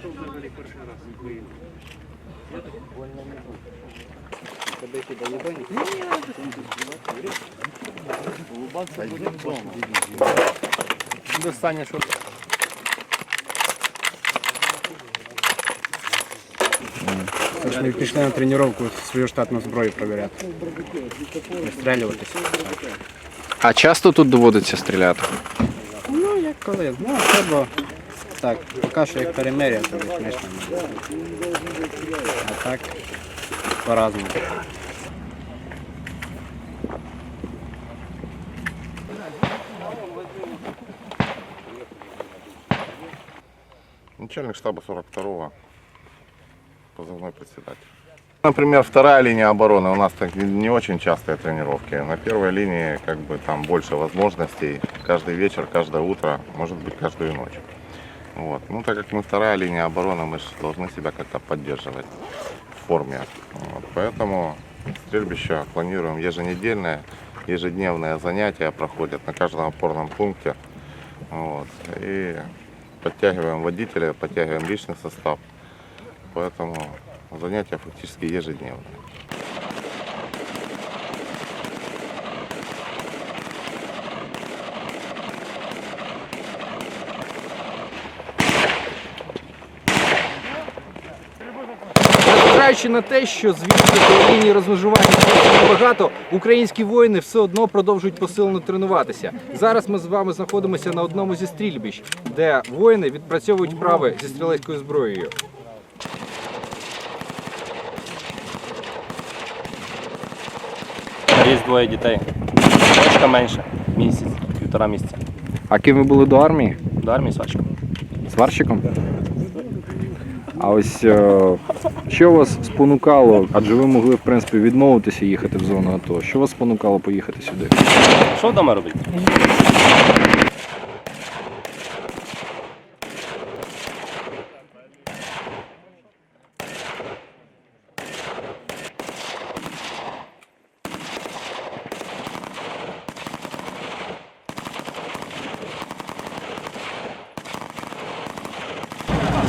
Що взагалі перший раз виїхав? Я так буквально не був. Тебе хіба їбаніть? Ні, я не буду. Улыбаться буде вдома. Достання, що... Пішли, пішли на тренування, свою штатну зброю провіряти. Вистрілюватися. А часто тут доводиться стрелять? Ну, як коли. Ну, треба так, поки що як перемир'я, то смішно. А так, по-разному. Начальник штаба 42-го, позывной председатель. Например, вторая линия обороны у нас так не очень частые тренировки. На первой линии как бы там больше возможностей. Каждый вечер, каждое утро, может быть каждую ночь. Вот. Ну, так как мы вторая линия обороны, мы же должны себя как-то поддерживать в форме. Вот. Поэтому стрельбище планируем еженедельное, ежедневные занятия проходят на каждом опорном пункте. Вот. И подтягиваем водителя, подтягиваем личный состав. Поэтому занятия фактически ежедневные. Незважаючи на те, що звідси до лінії розмежування багато, українські воїни все одно продовжують посилено тренуватися. Зараз ми з вами знаходимося на одному зі стрільбищ, де воїни відпрацьовують вправи зі стрілецькою зброєю. Є двоє дітей. Дочка менше, місяць, півтора місяця. А ким ви були до армії? До армії свачка. Сварщиком? А ось е, що вас спонукало, адже ви могли в принципі відмовитися їхати в зону АТО. Що вас спонукало поїхати сюди? Що вдома робити?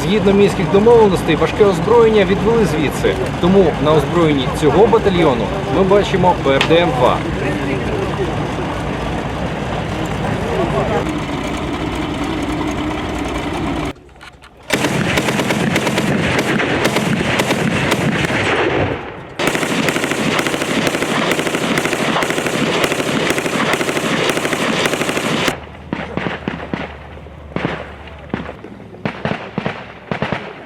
Згідно мінських домовленостей, важке озброєння відвели звідси. Тому на озброєнні цього батальйону ми бачимо ПРДМ-2.